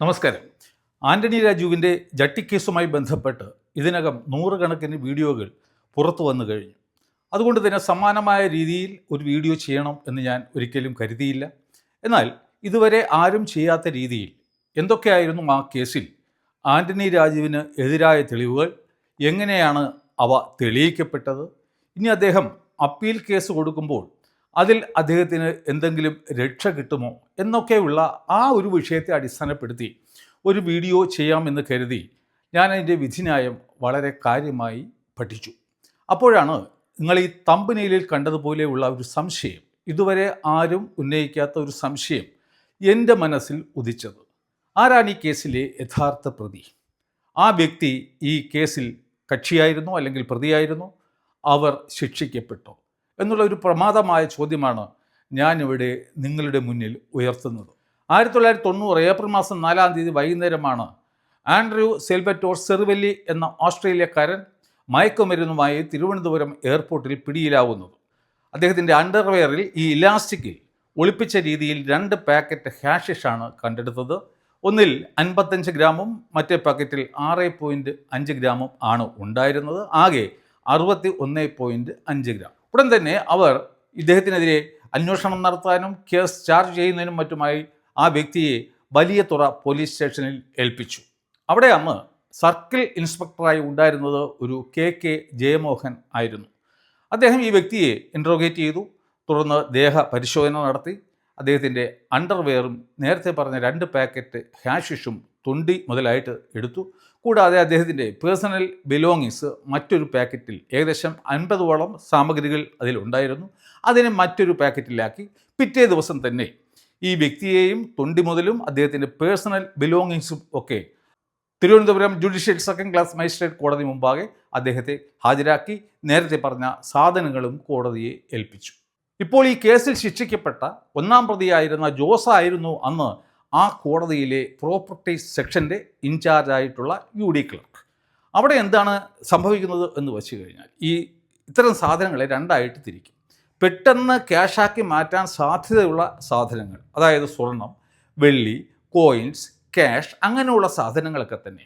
നമസ്കാരം. ആന്റണി രാജുവിന്റെ ജട്ടിക്കേസുമായി ബന്ധപ്പെട്ട് ഇതിനകം നൂറുകണക്കിന് വീഡിയോകൾ പുറത്തു വന്നു കഴിഞ്ഞു. അതുകൊണ്ട് തന്നെ സമാനമായ രീതിയിൽ ഒരു വീഡിയോ ചെയ്യണം എന്ന് ഞാൻ ഒരിക്കലും കരുതിയില്ല. എന്നാൽ ഇതുവരെ ആരും ചെയ്യാത്ത രീതിയിൽ എന്തൊക്കെയായിരുന്നു ആ കേസിൽ ആന്റണി രാജുവിന് എതിരായ തെളിവുകൾ? എങ്ങനെയാണ് അവ തെളിയിക്കപ്പെട്ടത്? ഇനി അദ്ദേഹം അപ്പീൽ കേസ് കൊടുക്കുമ്പോൾ അതിൽ അദ്ദേഹത്തിന് എന്തെങ്കിലും രക്ഷ കിട്ടുമോ എന്നൊക്കെയുള്ള ആ ഒരു വിഷയത്തെ അടിസ്ഥാനപ്പെടുത്തി ഒരു വീഡിയോ ചെയ്യാമെന്ന് കരുതി ഞാൻ അതിന്റെ വിധിന്യായം വളരെ കാര്യമായി പഠിച്ചു. അപ്പോഴാണ് നിങ്ങൾ ഈ തമ്പനിയിലിൽ കണ്ടതുപോലെയുള്ള ഒരു സംശയം ഇതുവരെ ആരും ഉന്നയിക്കാത്ത ഒരു സംശയം എന്റെ മനസ്സിൽ ഉദിച്ചത്. ആരാണ് ഈ കേസിലെ യഥാർത്ഥ പ്രതി? ആ വ്യക്തി ഈ കേസിൽ കക്ഷിയായിരുന്നോ അല്ലെങ്കിൽ പ്രതിയായിരുന്നു? അവർ ശിക്ഷിക്കപ്പെട്ടോ? എന്നുള്ള ഒരു പ്രമാദമായ ചോദ്യമാണ് ഞാനിവിടെ നിങ്ങളുടെ മുന്നിൽ ഉയർത്തുന്നത്. ആയിരത്തി തൊള്ളായിരത്തി തൊണ്ണൂറ് ഏപ്രിൽ മാസം നാലാം തീയതി വൈകുന്നേരമാണ് ആൻഡ്രൂ സെൽബറ്റോർ സെർവെല്ലി എന്ന ഓസ്ട്രേലിയക്കാരൻ മയക്കുമരുന്നുമായി തിരുവനന്തപുരം എയർപോർട്ടിൽ പിടിയിലാവുന്നത്. അദ്ദേഹത്തിന്റെ അണ്ടർവെയറിൽ ഈ ഇലാസ്റ്റിക്കിൽ ഒളിപ്പിച്ച രീതിയിൽ രണ്ട് പാക്കറ്റ് ഹാഷിഷാണ് കണ്ടെടുത്തത്. ഒന്നിൽ അൻപത്തഞ്ച് ഗ്രാമും മറ്റേ പാക്കറ്റിൽ ആറ് പോയിന്റ് അഞ്ച് ഗ്രാമും ആണ് ഉണ്ടായിരുന്നത്. ആകെ അറുപത്തി ഒന്ന് പോയിന്റ് അഞ്ച് ഗ്രാം. ഉടൻ തന്നെ അവർ ഇദ്ദേഹത്തിനെതിരെ അന്വേഷണം നടത്താനും കേസ് ചാർജ് ചെയ്യുന്നതിനും മറ്റുമായി ആ വ്യക്തിയെ വലിയ തുറ പോലീസ് സ്റ്റേഷനിൽ ഏൽപ്പിച്ചു. അവിടെ അന്ന് സർക്കിൾ ഇൻസ്പെക്ടറായി ഉണ്ടായിരുന്നത് ഒരു കെ കെ ജയമോഹൻ ആയിരുന്നു. അദ്ദേഹം ഈ വ്യക്തിയെ ഇൻട്രോഗേറ്റ് ചെയ്തു തുടർന്ന് ദേഹ പരിശോധന നടത്തി. അദ്ദേഹത്തിന്റെ അണ്ടർവെയറും നേരത്തെ പറഞ്ഞ രണ്ട് പാക്കറ്റ് ഹാഷിഷും തൊണ്ടി മുതലായിട്ട് എടുത്തു. കൂടാതെ അദ്ദേഹത്തിന്റെ പേഴ്സണൽ ബിലോങ്ങിങ്സ് മറ്റൊരു പാക്കറ്റിൽ ഏകദേശം അൻപതോളം സാമഗ്രികൾ അതിലുണ്ടായിരുന്നു. അതിനെ മറ്റൊരു പാക്കറ്റിലാക്കി പിറ്റേ ദിവസം തന്നെ ഈ വ്യക്തിയെയും തൊണ്ടി മുതലും അദ്ദേഹത്തിന്റെ പേഴ്സണൽ ബിലോങ്ങിങ്സും ഒക്കെ Thiruvananthapuram judicial second class magistrate കോടതി മുമ്പാകെ അദ്ദേഹത്തെ ഹാജരാക്കി നേരത്തെ പറഞ്ഞ സാധനങ്ങളും കോടതിയെ ഏൽപ്പിച്ചു. ഇപ്പോൾ ഈ കേസിൽ ശിക്ഷിക്കപ്പെട്ട ഒന്നാം പ്രതിയായിരുന്ന ജോസ് ആയിരുന്നു അന്ന് ആ കോടതിയിലെ പ്രോപ്പർട്ടി സെക്ഷന്റെ ഇൻചാർജായിട്ടുള്ള യു ഡി ക്ലർക്ക്. അവിടെ എന്താണ് സംഭവിക്കുന്നത് എന്ന് വെച്ച് കഴിഞ്ഞാൽ ഈ ഇത്തരം സാധനങ്ങളെ രണ്ടായിട്ട് തിരിക്കും. പെട്ടെന്ന് ക്യാഷാക്കി മാറ്റാൻ സാധ്യതയുള്ള സാധനങ്ങൾ അതായത് സ്വർണം വെള്ളി കോയിൻസ് ക്യാഷ് അങ്ങനെയുള്ള സാധനങ്ങളൊക്കെ തന്നെ.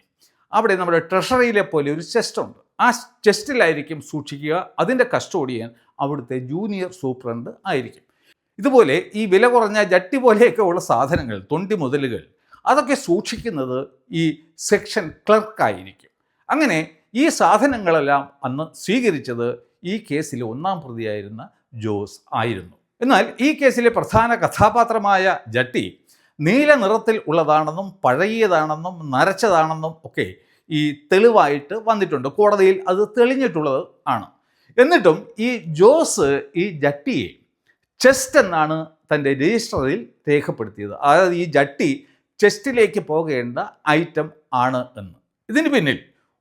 അവിടെ നമ്മുടെ ട്രഷറിയിലെ പോലെ ഒരു ചെസ്റ്റുണ്ട് ആ ചെസ്റ്റിലായിരിക്കും സൂക്ഷിക്കുക അതിന്റെ കസ്റ്റോഡിയൻ അവിടുത്തെ ജൂനിയർ സൂപ്രണ്ട് ആയിരിക്കും. ഇതുപോലെ ഈ വില കുറഞ്ഞ ജട്ടി പോലെയൊക്കെ ഉള്ള സാധനങ്ങൾ തൊണ്ടി മുതലുകൾ അതൊക്കെ സൂക്ഷിക്കുന്നത് ഈ സെക്ഷൻ ക്ലർക്കായിരിക്കും അങ്ങനെ ഈ സാധനങ്ങളെല്ലാം അന്ന് സ്വീകരിച്ചത് ഈ കേസിലെ ഒന്നാം പ്രതിയായിരുന്ന ജോസ് ആയിരുന്നു. എന്നാൽ ഈ കേസിലെ പ്രധാന കഥാപാത്രമായ ജട്ടി നീല നിറത്തിൽ ഉള്ളതാണെന്നും പഴകിയതാണെന്നും നരച്ചതാണെന്നും ഒക്കെ ഈ തെളിവായിട്ട് വന്നിട്ടുണ്ട്. കോടതിയിൽ അത് തെളിഞ്ഞിട്ടുള്ളത് ആണ്. എന്നിട്ടും ഈ ജോസ് ഈ ജട്ടിയെ ചെസ്റ്റ് എന്നാണ് തന്റെ രജിസ്റ്ററിൽ രേഖപ്പെടുത്തിയത്. അതായത് ഈ ജട്ടി ചെസ്റ്റിലേക്ക് പോകേണ്ട ഐറ്റം ആണ് എന്ന്. ഇതിന് പിന്നിൽ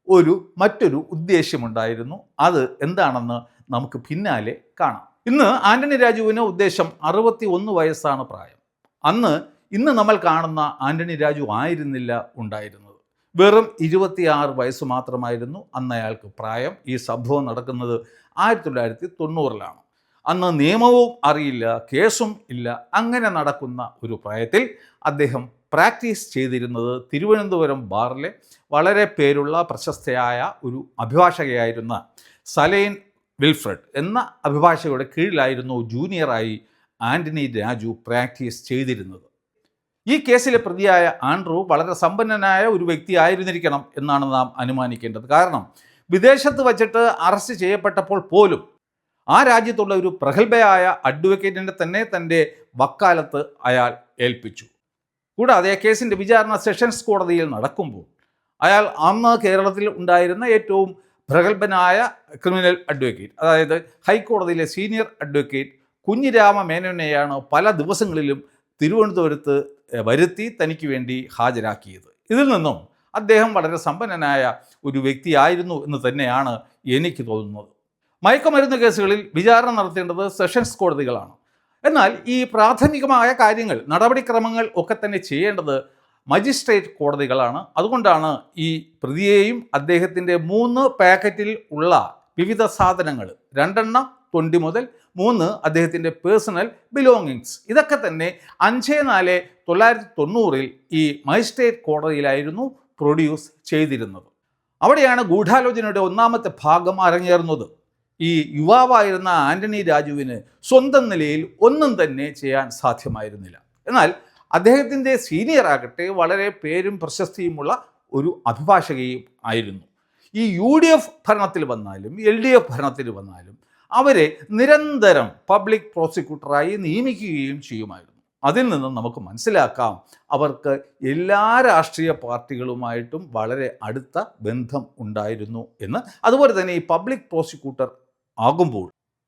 ഒരു മറ്റൊരു ഉദ്ദേശ്യമുണ്ടായിരുന്നു. അത് എന്താണെന്ന് നമുക്ക് പിന്നാലെ കാണാം. ഇന്ന് ആന്റണി രാജുവിന് ഉദ്ദേശം അറുപത്തി ഒന്ന് വയസ്സാണ് പ്രായം. അന്ന് ഇന്ന് നമ്മൾ കാണുന്ന ആന്റണി രാജു ആയിരുന്നില്ല ഉണ്ടായിരുന്നത്. വെറും ഇരുപത്തിയാറ് വയസ്സ് മാത്രമായിരുന്നു അന്ന് അയാൾക്ക് പ്രായം. ഈ സംഭവം നടക്കുന്നത് ആയിരത്തി തൊള്ളായിരത്തി തൊണ്ണൂറിലാണ്. അന്ന് നിയമവും അറിയില്ല കേസും ഇല്ല. അങ്ങനെ നടക്കുന്ന ഒരു പ്രായത്തിൽ അദ്ദേഹം പ്രാക്ടീസ് ചെയ്തിരുന്നത് തിരുവനന്തപുരം ബാറിലെ വളരെ പേരുള്ള പ്രശസ്തയായ ഒരു അഭിഭാഷകയായിരുന്ന സലൈൻ വിൽഫ്രഡ് എന്ന അഭിഭാഷകയുടെ കീഴിലായിരുന്നു ജൂനിയറായി ആന്റണി രാജു പ്രാക്ടീസ് ചെയ്തിരുന്നത്. ഈ കേസിലെ പ്രതിയായ ആൻഡ്രു വളരെ സമ്പന്നനായ ഒരു വ്യക്തി ആയിരുന്നിരിക്കണം എന്നാണ് നാം അനുമാനിക്കേണ്ടത്. കാരണം വിദേശത്ത് വച്ചിട്ട് അറസ്റ്റ് ചെയ്യപ്പെട്ടപ്പോൾ പോലും ആ രാജ്യത്തുള്ള ഒരു പ്രഗത്ഭയായ അഡ്വക്കേറ്റിന്റെ തന്നെ തന്റെ വക്കാലത്ത് അയാൾ ഏൽപ്പിച്ചു. കൂടാതെ കേസിന്റെ വിചാരണ സെഷൻസ് കോടതിയിൽ നടക്കുമ്പോൾ അയാൾ അന്ന് കേരളത്തിൽ ഉണ്ടായിരുന്ന ഏറ്റവും പ്രഗത്ഭനായ ക്രിമിനൽ അഡ്വക്കേറ്റ് അതായത് ഹൈക്കോടതിയിലെ സീനിയർ അഡ്വക്കേറ്റ് കുഞ്ഞിരാമ മേനോനെയാണ് പല ദിവസങ്ങളിലും തിരുവനന്തപുരത്ത് വരുത്തി തനിക്ക് വേണ്ടി ഹാജരാക്കിയത്. ഇതിൽ നിന്നും അദ്ദേഹം വളരെ സമ്പന്നനായ ഒരു വ്യക്തിയായിരുന്നു എന്ന് തന്നെയാണ് എനിക്ക് തോന്നുന്നത്. മയക്കുമരുന്ന് കേസുകളിൽ വിചാരണ നടത്തേണ്ടത് സെഷൻസ് കോടതികളാണ്. എന്നാൽ ഈ പ്രാഥമികമായ കാര്യങ്ങൾ നടപടിക്രമങ്ങൾ ഒക്കെ തന്നെ ചെയ്യേണ്ടത് മജിസ്ട്രേറ്റ് കോടതികളാണ്. അതുകൊണ്ടാണ് ഈ പ്രതിയെയും അദ്ദേഹത്തിന്റെ മൂന്ന് പാക്കറ്റിൽ ഉള്ള വിവിധ സാധനങ്ങൾ രണ്ടെണ്ണം തൊണ്ടി മുതൽ മൂന്ന് അദ്ദേഹത്തിന്റെ പേഴ്സണൽ ബിലോങ്ങിങ്സ് ഇതൊക്കെ തന്നെ അഞ്ച് നാല് തൊള്ളായിരത്തി തൊണ്ണൂറിൽ ഈ മജിസ്ട്രേറ്റ് കോടതിയിലായിരുന്നു പ്രൊഡ്യൂസ് ചെയ്തിരുന്നത്. അവിടെയാണ് ഗൂഢാലോചനയുടെ ഒന്നാമത്തെ ഭാഗം അരങ്ങേറുന്നത്. ഈ യുവാവായിരുന്ന ആന്റണി രാജുവിന് സ്വന്തം നിലയിൽ ഒന്നും തന്നെ ചെയ്യാൻ സാധ്യമായിരുന്നില്ല. എന്നാൽ അദ്ദേഹത്തിന്റെ സീനിയർ ആകട്ടെ വളരെ പേരും പ്രശസ്തിയുമുള്ള ഒരു അഭിഭാഷകയും ആയിരുന്നു. ഈ യു ഡി എഫ് ഭരണത്തിൽ വന്നാലും എൽ ഡി എഫ് ഭരണത്തിൽ വന്നാലും അവരെ നിരന്തരം പബ്ലിക് പ്രോസിക്യൂട്ടറായി നിയമിക്കുകയും ചെയ്യുമായിരുന്നു. അതിൽ നിന്നും നമുക്ക് മനസ്സിലാക്കാം അവർക്ക് എല്ലാ രാഷ്ട്രീയ പാർട്ടികളുമായിട്ടും വളരെ അടുത്ത ബന്ധം ഉണ്ടായിരുന്നു എന്ന്. അതുപോലെ തന്നെ ഈ പബ്ലിക് പ്രോസിക്യൂട്ടർ ആകുമ്പോൾ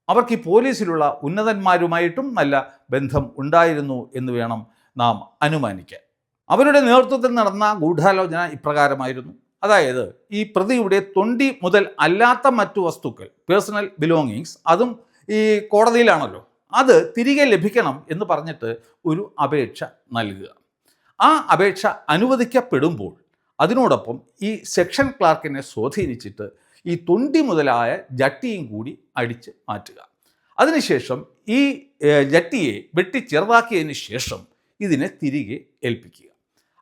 അവർക്ക് ഈ പോലീസിലുള്ള ഉന്നതന്മാരുമായിട്ടും നല്ല ബന്ധം ഉണ്ടായിരുന്നു എന്ന് വേണം നാം അനുമാനിക്കാൻ. അവരുടെ നേതൃത്വത്തിൽ നടന്ന ഗൂഢാലോചന ഇപ്രകാരമായിരുന്നു. അതായത് ഈ പ്രതിയുടെ തൊണ്ടി മുതൽ അല്ലാത്ത മറ്റു വസ്തുക്കൾ പേഴ്സണൽ ബിലോങ്ങിങ്സ് അതും ഈ കോടതിയിലാണല്ലോ അത് തിരികെ ലഭിക്കണം എന്ന് പറഞ്ഞിട്ട് ഒരു അപേക്ഷ നൽകുക. ആ അപേക്ഷ അനുവദിക്കപ്പെടുമ്പോൾ അതിനോടൊപ്പം ഈ സെക്ഷൻ ക്ലാർക്കിനെ സ്വാധീനിച്ചിട്ട് ഈ തൊണ്ടി മുതലായ ജട്ടിയും കൂടി അടിച്ച് മാറ്റുക. അതിനുശേഷം ഈ ജട്ടിയെ വെട്ടി ചെറുതാക്കിയതിന് ശേഷം ഇതിനെ തിരികെ ഏൽപ്പിക്കുക.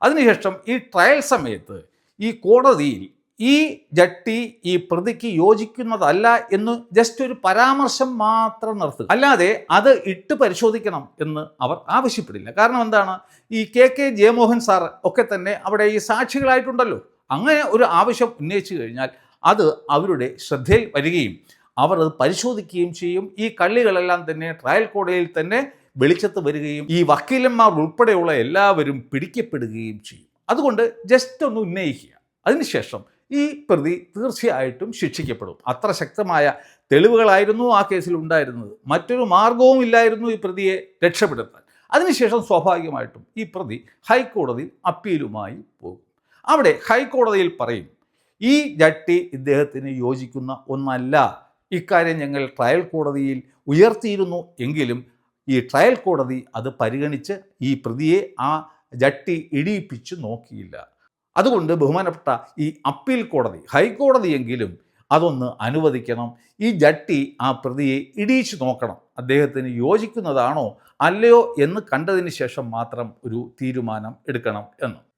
അതിനുശേഷം ഈ ട്രയൽ സമയത്ത് ഈ കോടതിയിൽ ഈ ജട്ടി ഈ പ്രതിക്ക് യോജിക്കുന്നതല്ല എന്ന് ജസ്റ്റ് ഒരു പരാമർശം മാത്രം നിർത്തുക അല്ലാതെ അത് ഇട്ട് പരിശോധിക്കണം എന്ന് അവർ ആവശ്യപ്പെടില്ല. കാരണം എന്താണ്? ഈ കെ കെ ജയമോഹൻ സാർ ഒക്കെ തന്നെ അവിടെ ഈ സാക്ഷികളായിട്ടുണ്ടല്ലോ. അങ്ങനെ ഒരു ആവശ്യം ഉന്നയിച്ചു കഴിഞ്ഞാൽ അത് അവരുടെ ശ്രദ്ധയിൽ വരികയും അവർ അത് പരിശോധിക്കുകയും ചെയ്യും. ഈ കള്ളികളെല്ലാം തന്നെ ട്രയൽ കോടതിയിൽ തന്നെ വെളിച്ചത്ത് വരികയും ഈ വക്കീലന്മാർ ഉൾപ്പെടെയുള്ള എല്ലാവരും പിടിക്കപ്പെടുകയും ചെയ്യും. അതുകൊണ്ട് ജസ്റ്റ് ഒന്ന് ഉന്നയിക്കുക. അതിനുശേഷം ഈ പ്രതി തീർച്ചയായിട്ടും ശിക്ഷിക്കപ്പെടും. അത്ര ശക്തമായ തെളിവുകളായിരുന്നു ആ കേസിൽ ഉണ്ടായിരുന്നത്. മറ്റൊരു മാർഗവും ഇല്ലായിരുന്നു ഈ പ്രതിയെ രക്ഷപ്പെടുത്താൻ. അതിനുശേഷം സ്വാഭാവികമായിട്ടും ഈ പ്രതി ഹൈക്കോടതിയിൽ അപ്പീലുമായി പോകും. അവിടെ ഹൈക്കോടതിയിൽ പറയും ഈ ജട്ടി ഇദ്ദേഹത്തിന് യോജിക്കുന്ന ഒന്നല്ല. ഇക്കാര്യം ഞങ്ങൾ ട്രയൽ കോടതിയിൽ ഉയർത്തിയിരുന്നു എങ്കിലും ഈ ട്രയൽ കോടതി അത് പരിഗണിച്ച് ഈ പ്രതിയെ ആ ജട്ടി ഇടിയിപ്പിച്ച് നോക്കിയില്ല. അതുകൊണ്ട് ബഹുമാനപ്പെട്ട ഈ അപ്പീൽ കോടതി ഹൈക്കോടതിയെങ്കിലും അതൊന്ന് അനുവദിക്കണം. ഈ ജട്ടി ആ പ്രതിയെ ഇടിയിച്ചു നോക്കണം. അദ്ദേഹത്തിന് യോജിക്കുന്നതാണോ അല്ലയോ എന്ന് കണ്ടതിന് ശേഷം മാത്രം ഒരു തീരുമാനം എടുക്കണം എന്ന്.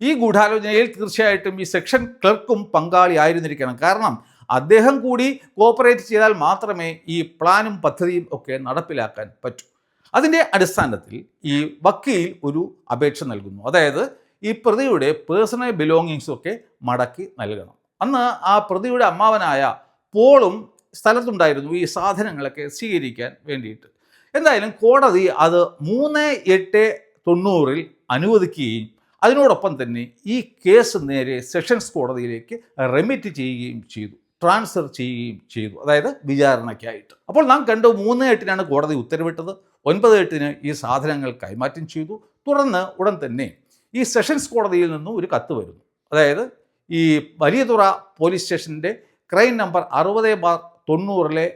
ഈ ഗൂഢാലോചനയിൽ തീർച്ചയായിട്ടും ഈ സെക്ഷൻ ക്ലർക്കും പങ്കാളി പങ്കാളിയായിരുന്നിരിക്കണം കാരണം അദ്ദേഹം കൂടി കോപ്പറേറ്റ് ചെയ്താൽ മാത്രമേ ഈ പ്ലാനും പദ്ധതിയും ഒക്കെ നടപ്പിലാക്കാൻ പറ്റൂ. അതിന്റെ അടിസ്ഥാനത്തിൽ ഈ വക്കീൽ ഒരു അപേക്ഷ നൽകുന്നു. അതായത് ഈ പ്രതിയുടെ പേഴ്സണൽ ബിലോങ്ങിങ്സും ഒക്കെ മടക്കി നൽകണം. അന്ന് ആ പ്രതിയുടെ അമ്മാവനായ പോളും സ്ഥലത്തുണ്ടായിരുന്നു ഈ സാധനങ്ങളൊക്കെ സ്വീകരിക്കാൻ വേണ്ടിയിട്ട്. എന്തായാലും കോടതി അത് മൂന്ന് എട്ട് തൊണ്ണൂറിൽ അനുവദിക്കുകയും അതിനോടൊപ്പം തന്നെ ഈ കേസ് നേരെ സെഷൻസ് കോടതിയിലേക്ക് റെമിറ്റ് ചെയ്യുകയും ചെയ്തു ട്രാൻസ്ഫർ ചെയ്യുകയും ചെയ്തു അതായത് വിചാരണയ്ക്കായിട്ട്. അപ്പോൾ നാം കണ്ടു മൂന്ന് എട്ടിനാണ് കോടതി ഉത്തരവിട്ടത് ഒൻപത് എട്ടിന് ഈ സാധനങ്ങൾ കൈമാറ്റം ചെയ്തു. തുടർന്ന് ഉടൻ തന്നെ ഈ സെഷൻസ് കോടതിയിൽ നിന്നും ഒരു കത്ത് വരുന്നു. അതായത് ഈ വലിയതുറ പോലീസ് സ്റ്റേഷന്റെ ക്രൈം നമ്പർ അറുപത് ബാർ തൊണ്ണൂറിലെ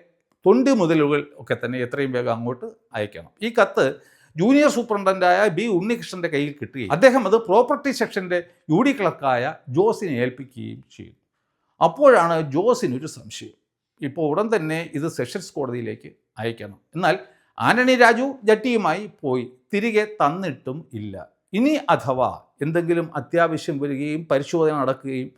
തൊണ്ടി മുതലുകൾ ഒക്കെ തന്നെ എത്രയും വേഗം അങ്ങോട്ട് അയക്കണം. ഈ കത്ത് ജൂനിയർ സൂപ്രണ്ടന്റായ ബി ഉണ്ണികൃഷ്ണന്റെ കയ്യിൽ കിട്ടുകയും അദ്ദേഹം അത് പ്രോപ്പർട്ടി സെക്ഷന്റെ യു ഡി ക്ലർക്കായ ജോസിനെ ഏൽപ്പിക്കുകയും ചെയ്തു. അപ്പോഴാണ് ജോസിനൊരു സംശയം. ഇപ്പോൾ ഉടൻ തന്നെ ഇത് സെഷൻസ് കോടതിയിലേക്ക് അയക്കണം. എന്നാൽ ആന്റണി രാജു ജട്ടിയുമായി പോയി. തിരികെ തന്നിട്ടും ഇല്ല. ഇനി അഥവാ എന്തെങ്കിലും അത്യാവശ്യം വരികയും പരിശോധന നടക്കുകയും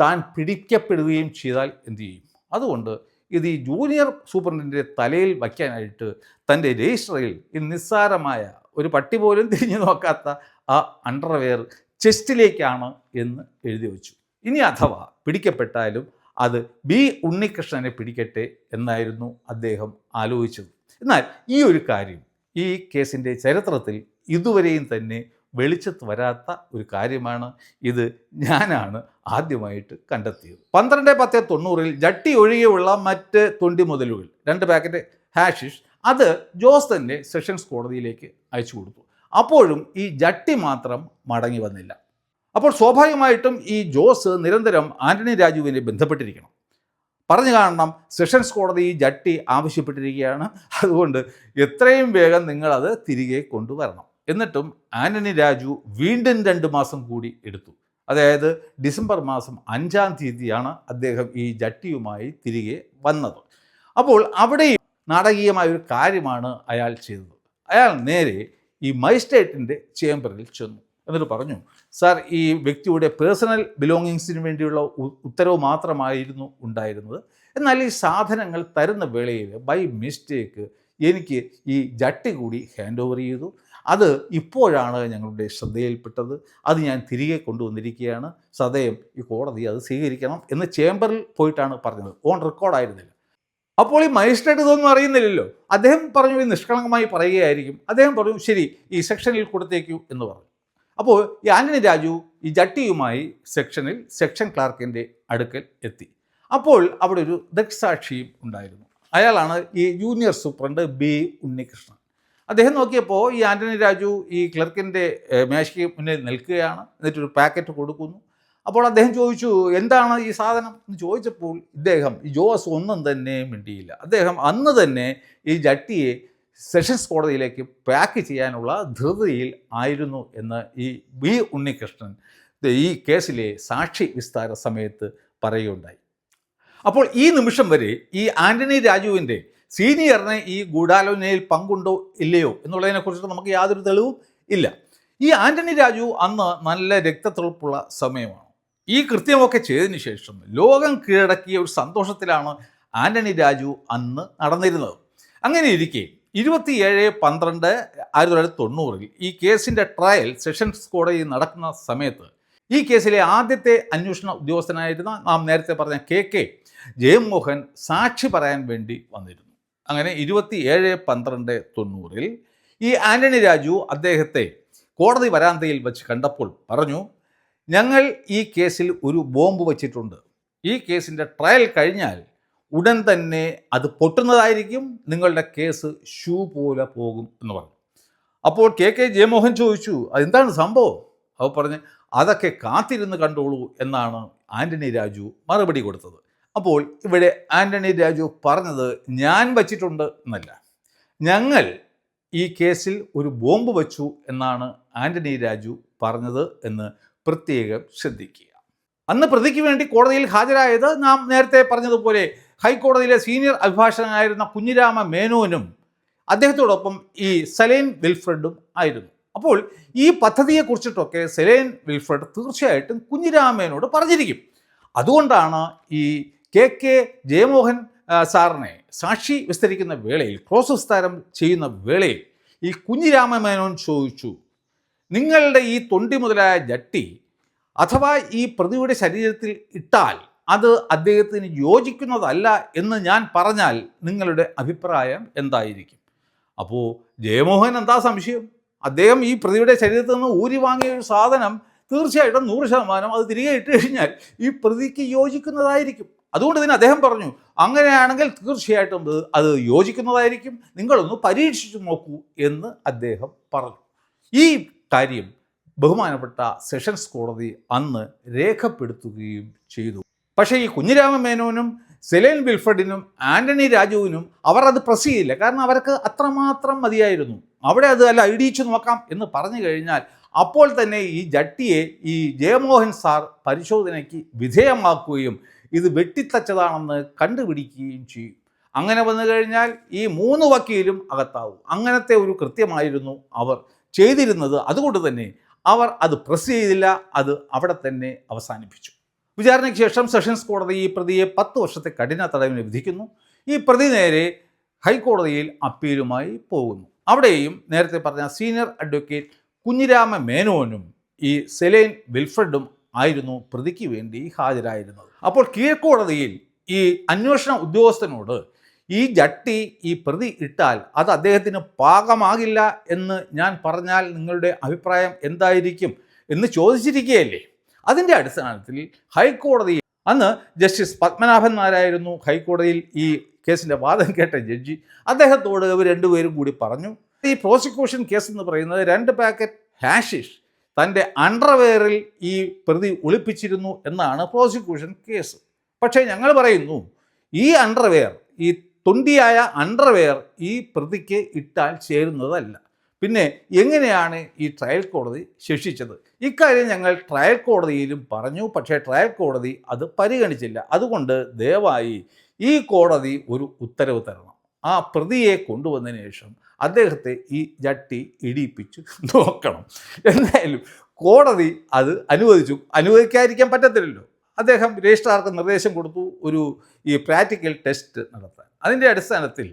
താൻ പിടിക്കപ്പെടുകയും ചെയ്താൽ എന്തു ചെയ്യും? അതുകൊണ്ട് ഇത് ഈ ജൂനിയർ സൂപ്രണ്ടിന്റെ തലയിൽ വയ്ക്കാനായിട്ട് തന്റെ രജിസ്റ്ററിൽ ഈ നിസ്സാരമായ ഒരു പട്ടി പോലും തിരിഞ്ഞു നോക്കാത്ത ആ അണ്ടർവെയർ ചെസ്റ്റിലേക്കാണ് എന്ന് എഴുതി വെച്ചു. ഇനി അഥവാ പിടിക്കപ്പെട്ടാലും അത് ബി ഉണ്ണികൃഷ്ണനെ പിടിക്കട്ടെ എന്നായിരുന്നു അദ്ദേഹം ആലോചിച്ചത്. എന്നാൽ ഈ ഒരു കാര്യം ഈ കേസിന്റെ ചരിത്രത്തിൽ ഇതുവരെയും തന്നെ വെളിച്ചത്ത് വരാത്ത ഒരു കാര്യമാണ് ഇത്. ഞാനാണ് ആദ്യമായിട്ട് കണ്ടെത്തിയത്. പന്ത്രണ്ട് പത്ത് തൊണ്ണൂറിൽ ജട്ടി ഒഴികെയുള്ള മറ്റ് തൊണ്ടി മുതലുകൾ രണ്ട് പാക്കറ്റ് ഹാഷിഷ് അത് ജോസ് തന്നെ സെഷൻസ് കോടതിയിലേക്ക് അയച്ചു കൊടുത്തു. അപ്പോഴും ഈ ജട്ടി മാത്രം മടങ്ങി വന്നില്ല. അപ്പോൾ സ്വാഭാവികമായിട്ടും ഈ ജോസ് നിരന്തരം ആന്റണി രാജുവിനെ ബന്ധപ്പെട്ടിരിക്കണം. പറഞ്ഞു കാണണം സെഷൻസ് കോടതി ഈ ജട്ടി ആവശ്യപ്പെട്ടിരിക്കുകയാണ്. അതുകൊണ്ട് എത്രയും വേഗം നിങ്ങളത് തിരികെ കൊണ്ടുവരണം. എന്നിട്ടും ആന്റണി രാജു വീണ്ടും രണ്ട് മാസം കൂടി എടുത്തു. അതായത് ഡിസംബർ മാസം അഞ്ചാം തീയതിയാണ് അദ്ദേഹം ഈ ജട്ടിയുമായി തിരികെ വന്നത്. അപ്പോൾ അവിടെയും നാടകീയമായ ഒരു കാര്യമാണ് അയാൾ ചെയ്തത്. അയാൾ നേരെ ഈ മജിസ്ട്രേറ്റിന്റെ ചേംബറിൽ ചെന്നു. എന്നിട്ട് പറഞ്ഞു സാർ ഈ വ്യക്തിയുടെ പേഴ്സണൽ ബിലോങ്ങിങ്സിന് വേണ്ടിയുള്ള ഉത്തരവ് മാത്രമായിരുന്നു ഉണ്ടായിരുന്നത്. എന്നാൽ ഈ സാധനങ്ങൾ തരുന്ന വേളയിൽ ബൈ മിസ്റ്റേക്ക് എനിക്ക് ഈ ജട്ടി കൂടി ഹാൻഡ് ഓവർ ചെയ്തു. അത് ഇപ്പോഴാണ് ഞങ്ങളുടെ ശ്രദ്ധയിൽപ്പെട്ടത്. അത് ഞാൻ തിരികെ കൊണ്ടുവന്നിരിക്കുകയാണ്. സദയം ഈ കോടതി അത് സ്വീകരിക്കണം എന്ന് ചേംബറിൽ പോയിട്ടാണ് പറഞ്ഞത്. ഓൺ റെക്കോർഡായിരുന്നില്ല അപ്പോൾ ഈ മജിസ്ട്രേറ്റ് ഇതൊന്നും അറിയുന്നില്ലല്ലോ. അദ്ദേഹം പറഞ്ഞു ഈ നിഷ്കളങ്കമായി പറയുകയായിരിക്കും. അദ്ദേഹം പറഞ്ഞു ശരി ഈ സെക്ഷനിൽ കൊടുത്തേക്കൂ എന്ന് പറഞ്ഞു. അപ്പോൾ ഈ ആന്റണി രാജു ഈ ജട്ടിയുമായി സെക്ഷനിൽ സെക്ഷൻ ക്ലാർക്കിന്റെ അടുക്കൽ എത്തി. അപ്പോൾ അവിടെ ഒരു ദക്സാക്ഷിയും ഉണ്ടായിരുന്നു. അയാളാണ് ഈ ജൂനിയർ സൂപ്രണ്ട് ബി ഉണ്ണികൃഷ്ണൻ. അദ്ദേഹം നോക്കിയപ്പോൾ ഈ ആന്റണി രാജു ഈ ക്ലർക്കിന്റെ മേശയ്ക്ക് മുന്നിൽ നിൽക്കുകയാണ്. എന്നിട്ടൊരു പാക്കറ്റ് കൊടുക്കുന്നു. അപ്പോൾ അദ്ദേഹം ചോദിച്ചു എന്താണ് ഈ സാധനം? എന്ന് ചോദിച്ചപ്പോൾ ഇദ്ദേഹം ഈ ജോസ് ഒന്നും തന്നെ മിണ്ടിയില്ല. അദ്ദേഹം അന്ന് തന്നെ ഈ ജട്ടിയെ സെഷൻസ് കോടതിയിലേക്ക് പാക്ക് ചെയ്യാനുള്ള ധൃതിയിൽ ആയിരുന്നു എന്ന് ഈ ബി ഉണ്ണികൃഷ്ണൻ ഈ കേസിലെ സാക്ഷി വിസ്താര സമയത്ത് പറയുകയുണ്ടായി. അപ്പോൾ ഈ നിമിഷം വരെ ഈ ആന്റണി രാജുവിന്റെ സീനിയറിനെ ഈ ഗൂഢാലോചനയിൽ പങ്കുണ്ടോ ഇല്ലയോ എന്നുള്ളതിനെക്കുറിച്ച് നമുക്ക് യാതൊരു തെളിവും ഇല്ല. ഈ ആന്റണി രാജു അന്ന് നല്ല രക്തത്തിളപ്പുള്ള സമയമാണ്. ഈ കൃത്യമൊക്കെ ചെയ്തതിന് ശേഷം ലോകം കീഴടക്കിയ ഒരു സന്തോഷത്തിലാണ് ആന്റണി രാജു അന്ന് നടന്നിരുന്നത്. അങ്ങനെ ഇരിക്കെ ഇരുപത്തിയേഴ് പന്ത്രണ്ട് ആയിരത്തി തൊള്ളായിരത്തി തൊണ്ണൂറിൽ ഈ കേസിന്റെ ട്രയൽ സെഷൻസ് കോടതിയിൽ നടക്കുന്ന സമയത്ത് ഈ കേസിലെ ആദ്യത്തെ അന്വേഷണ ഉദ്യോഗസ്ഥനായിരുന്ന നാം നേരത്തെ പറഞ്ഞ കെ കെ ജയമോഹൻ സാക്ഷി പറയാൻ വേണ്ടി വന്നിരുന്നു. അങ്ങനെ ഇരുപത്തി ഏഴ് പന്ത്രണ്ട് തൊണ്ണൂറിൽ ഈ ആന്റണി രാജു അദ്ദേഹത്തെ കോടതി വരാന്തയിൽ വെച്ച് കണ്ടപ്പോൾ പറഞ്ഞു ഞങ്ങൾ ഈ കേസിൽ ഒരു ബോംബ് വച്ചിട്ടുണ്ട്. ഈ കേസിന്റെ ട്രയൽ കഴിഞ്ഞാൽ ഉടൻ തന്നെ അത് പൊട്ടുന്നതായിരിക്കും നിങ്ങളുടെ കേസ് ഷൂ പോലെ പോകും എന്ന് പറഞ്ഞു. അപ്പോൾ കെ കെ ജയമോഹൻ ചോദിച്ചു അതെന്താണ് സംഭവം? അവർ പറഞ്ഞ് അതൊക്കെ കാത്തിരുന്ന് കണ്ടോളൂ എന്നാണ് ആന്റണി രാജു മറുപടി കൊടുത്തത്. അപ്പോൾ ഇവിടെ ആന്റണി രാജു പറഞ്ഞത് ഞാൻ വച്ചിട്ടുണ്ട് എന്നല്ല. ഞങ്ങൾ ഈ കേസിൽ ഒരു ബോംബ് വച്ചു എന്നാണ് ആന്റണി രാജു പറഞ്ഞത് എന്ന് പ്രത്യേകം ശ്രദ്ധിക്കുക. അന്ന് പ്രതിക്ക് വേണ്ടി കോടതിയിൽ ഹാജരായത് നാം നേരത്തെ പറഞ്ഞതുപോലെ ഹൈക്കോടതിയിലെ സീനിയർ അഭിഭാഷകനായിരുന്ന കുഞ്ഞിരാമ മേനോനും അദ്ദേഹത്തോടൊപ്പം ഈ സലൈൻ വിൽഫ്രഡും ആയിരുന്നു. അപ്പോൾ ഈ പദ്ധതിയെക്കുറിച്ചിട്ടൊക്കെ സെലൈൻ വിൽഫ്രഡ് തീർച്ചയായിട്ടും കുഞ്ഞിരാമേനോട് പറഞ്ഞിരിക്കും. അതുകൊണ്ടാണ് ഈ കെ കെ ജയമോഹൻ സാറിനെ സാക്ഷി വിസ്തരിക്കുന്ന വേളയിൽ ക്രോസ് വിസ്താരം ചെയ്യുന്ന വേളയിൽ ഈ കുഞ്ഞിരാമ മേനോൻ ചോദിച്ചു നിങ്ങളുടെ ഈ തൊണ്ടി മുതലായ ജട്ടി അഥവാ ഈ പ്രതിയുടെ ശരീരത്തിൽ ഇട്ടാൽ അത് അദ്ദേഹത്തിന് യോജിക്കുന്നതല്ല എന്ന് ഞാൻ പറഞ്ഞാൽ നിങ്ങളുടെ അഭിപ്രായം എന്തായിരിക്കും? അപ്പോൾ ജയമോഹൻ എന്താ സംശയം? അദ്ദേഹം ഈ പ്രതിയുടെ ശരീരത്തിൽ നിന്ന് ഊരി വാങ്ങിയ ഒരു സാധനം തീർച്ചയായിട്ടും നൂറ് ശതമാനം അത് തിരികെ ഇട്ട് കഴിഞ്ഞാൽ ഈ പ്രതിക്ക് യോജിക്കുന്നതായിരിക്കും. അതുകൊണ്ട് തന്നെ അദ്ദേഹം പറഞ്ഞു അങ്ങനെയാണെങ്കിൽ തീർച്ചയായിട്ടും അത് യോജിക്കുന്നതായിരിക്കും. നിങ്ങളൊന്ന് പരീക്ഷിച്ചു നോക്കൂ എന്ന് അദ്ദേഹം പറഞ്ഞു. ഈ കാര്യം ബഹുമാനപ്പെട്ട സെഷൻസ് കോടതി അന്ന് രേഖപ്പെടുത്തുകയും ചെയ്തു. പക്ഷേ ഈ കുഞ്ഞിരാമ മേനോനും സെലേൻ വിൽഫഡിനും ആന്റണി രാജുവിനും അവർ അത് പ്രസ് ചെയ്യില്ല. കാരണം അവർക്ക് അത്രമാത്രം മതിയായിരുന്നു. അവിടെ അത് അല്ല ഇടിയിച്ചു നോക്കാം എന്ന് പറഞ്ഞു കഴിഞ്ഞാൽ അപ്പോൾ തന്നെ ഈ ജട്ടിയെ ഈ ജയമോഹൻ സാർ പരിശോധനയ്ക്ക് വിധേയമാക്കുകയും ഇത് വെട്ടിത്തച്ചതാണെന്ന് കണ്ടുപിടിക്കുകയും ചെയ്യും. അങ്ങനെ വന്നു കഴിഞ്ഞാൽ ഈ മൂന്ന് വക്കീലും അകത്താവും. അങ്ങനത്തെ ഒരു കൃത്യമായിരുന്നു അവർ ചെയ്തിരുന്നത്. അതുകൊണ്ട് തന്നെ അവർ അത് പ്രസ് ചെയ്തില്ല. അത് അവിടെ തന്നെ അവസാനിപ്പിച്ചു. വിചാരണയ്ക്ക് ശേഷം സെഷൻസ് കോടതി ഈ പ്രതിയെ പത്ത് വർഷത്തെ കഠിന തടവിന് വിധിക്കുന്നു. ഈ പ്രതി നേരെ ഹൈക്കോടതിയിൽ അപ്പീലുമായി പോകുന്നു. അവിടെയും നേരത്തെ പറഞ്ഞ സീനിയർ അഡ്വക്കേറ്റ് കുഞ്ഞിരാമ മേനോനും ഈ സെലൈൻ വിൽഫ്രഡും ആയിരുന്നു പ്രതിക്ക് വേണ്ടി ഹാജരായിരുന്നത്. അപ്പോൾ കീഴ്ക്കോടതിയിൽ ഈ അന്വേഷണ ഉദ്യോഗസ്ഥനോട് ഈ ജട്ടി ഈ പ്രതി ഇട്ടാൽ അത് അദ്ദേഹത്തിന് പാകമാകില്ല എന്ന് ഞാൻ പറഞ്ഞാൽ നിങ്ങളുടെ അഭിപ്രായം എന്തായിരിക്കും എന്ന് ചോദിച്ചിരിക്കുകയല്ലേ? അതിന്റെ അടിസ്ഥാനത്തിൽ ഹൈക്കോടതി അന്ന് ജസ്റ്റിസ് പത്മനാഭൻ നായരായിരുന്നു ഹൈക്കോടതിയിൽ ഈ കേസിന്റെ വാദം കേട്ട ജഡ്ജി. അദ്ദേഹത്തോട് ഇവർ രണ്ടുപേരും കൂടി പറഞ്ഞു. ഈ പ്രോസിക്യൂഷൻ കേസ് എന്ന് പറയുന്നത് രണ്ട് പാക്കറ്റ് ഹാഷിഷ് തന്റെ അണ്ടർവെയറിൽ ഈ പ്രതി ഒളിപ്പിച്ചിരുന്നു എന്നാണ് പ്രോസിക്യൂഷൻ കേസ് പക്ഷേ ഞങ്ങൾ പറയുന്നു ഈ അണ്ടർവെയർ ഈ തൊണ്ടിയായ അണ്ടർവെയർ ഈ പ്രതിക്ക് ഇട്ടാൽ ചേരുന്നതല്ല. പിന്നെ എങ്ങനെയാണ് ഈ ട്രയൽ കോടതി ശിക്ഷിച്ചത്? ഇക്കാര്യം ഞങ്ങൾ ട്രയൽ കോടതിയിലും പറഞ്ഞു പക്ഷേ ട്രയൽ കോടതി അത് പരിഗണിച്ചില്ല. അതുകൊണ്ട് ദയവായി ഈ കോടതി ഒരു ഉത്തരവ് തരണം. ആ പ്രതിയെ കൊണ്ടുവന്നതിന് ശേഷം അദ്ദേഹത്തെ ഈ ജട്ടി ഇടിയിപ്പിച്ച് നോക്കണം. എന്തായാലും കോടതി അത് അനുവദിച്ചു. അനുവദിക്കാതിരിക്കാൻ പറ്റത്തില്ലല്ലോ. അദ്ദേഹം രജിസ്ട്രാർക്ക് നിർദ്ദേശം കൊടുത്തു. ഒരു ഈ പ്രാക്ടിക്കൽ ടെസ്റ്റ് നടത്താൻ. അതിന്റെ അടിസ്ഥാനത്തിൽ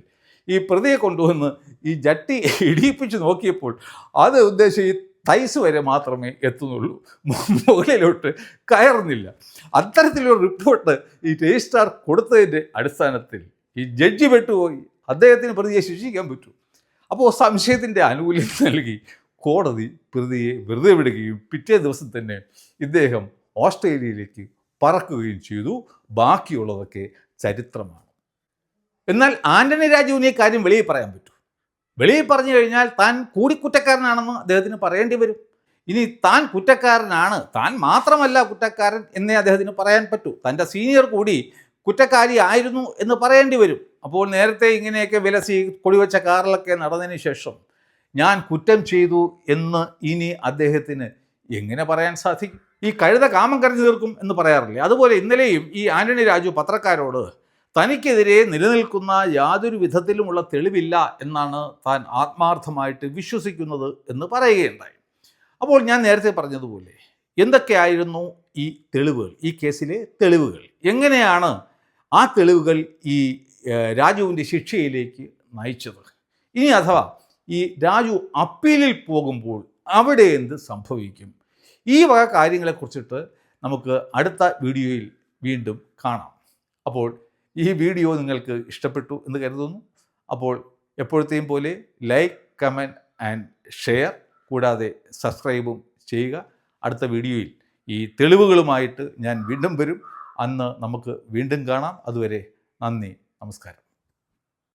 ഈ പ്രതിയെ കൊണ്ടുവന്ന് ഈ ജട്ടി ഇടിയിപ്പിച്ച് നോക്കിയപ്പോൾ അത് ഉദ്ദേശിച്ച് ഈ തൈസ് വരെ മാത്രമേ എത്തുന്നുള്ളൂ. മുകളിലോട്ട് കയറുന്നില്ല. അത്തരത്തിലൊരു റിപ്പോർട്ട് ഈ രജിസ്ട്രാർ കൊടുത്തതിന്റെ അടിസ്ഥാനത്തിൽ ഈ ജഡ്ജി പെട്ടുപോയി. അദ്ദേഹത്തിന് പ്രതിയെ ശിക്ഷിക്കാൻ പറ്റൂ. അപ്പോൾ സംശയത്തിന്റെ ആനുകൂല്യം നൽകി കോടതി പ്രതിയെ വെറുതെ വിടുകയും പിറ്റേ ദിവസം തന്നെ ഇദ്ദേഹം ഓസ്ട്രേലിയയിലേക്ക് പറക്കുകയും ചെയ്തു. ബാക്കിയുള്ളതൊക്കെ ചരിത്രമാണ്. എന്നാൽ ആന്റണി രാജുവിനെ കാര്യം വെളിയിൽ പറയാൻ പറ്റൂ. വെളിയിൽ പറഞ്ഞു കഴിഞ്ഞാൽ താൻ കൂടിക്കുറ്റക്കാരനാണെന്ന് അദ്ദേഹത്തിന് പറയേണ്ടി വരും. ഇനി താൻ കുറ്റക്കാരനാണ്. താൻ മാത്രമല്ല കുറ്റക്കാരൻ എന്നേ അദ്ദേഹത്തിന് പറയാൻ പറ്റൂ. തന്റെ സീനിയർ കൂടി കുറ്റക്കാരി ആയിരുന്നു എന്ന് പറയേണ്ടി വരും. അപ്പോൾ നേരത്തെ ഇങ്ങനെയൊക്കെ വിലസി കൊടിവെച്ച കാറിലൊക്കെ നടന്നതിന് ശേഷം ഞാൻ കുറ്റം ചെയ്തു എന്ന് ഇനി അദ്ദേഹത്തിന് എങ്ങനെ പറയാൻ സാധിക്കും? ഈ കഴുത കാമം കരഞ്ഞു തീർക്കും എന്ന് പറയാറില്ലേ? അതുപോലെ ഇന്നലെയും ഈ ആന്റണി രാജു പത്രക്കാരോട് തനിക്കെതിരെ നിലനിൽക്കുന്ന യാതൊരു വിധത്തിലുമുള്ള തെളിവില്ല എന്നാണ് താൻ ആത്മാർത്ഥമായിട്ട് വിശ്വസിക്കുന്നത് എന്ന് പറയുകയുണ്ടായി. അപ്പോൾ ഞാൻ നേരത്തെ പറഞ്ഞതുപോലെ എന്തൊക്കെയായിരുന്നു ഈ തെളിവുകൾ? ഈ കേസിലെ തെളിവുകൾ. എങ്ങനെയാണ് ആ തെളിവുകൾ ഈ രാജുവിന്റെ ശിക്ഷയിലേക്ക് നയിച്ചത്. ഇനി അഥവാ ഈ രാജു അപ്പീലിൽ പോകുമ്പോൾ അവിടെ എന്ത് സംഭവിക്കും? ഈ വക കാര്യങ്ങളെക്കുറിച്ചിട്ട് നമുക്ക് അടുത്ത വീഡിയോയിൽ വീണ്ടും കാണാം. അപ്പോൾ ഈ വീഡിയോ നിങ്ങൾക്ക് ഇഷ്ടപ്പെട്ടു എന്ന് കരുതുന്നു. അപ്പോൾ എപ്പോഴത്തെയും പോലെ ലൈക്ക് കമന്റ് ആൻഡ് ഷെയർ കൂടാതെ സബ്സ്ക്രൈബും ചെയ്യുക. അടുത്ത വീഡിയോയിൽ ഈ തെളിവുകളുമായിട്ട് ഞാൻ വീണ്ടും വരും. അന്ന് നമുക്ക് വീണ്ടും കാണാം. അതുവരെ നന്ദി. നമസ്കാരം.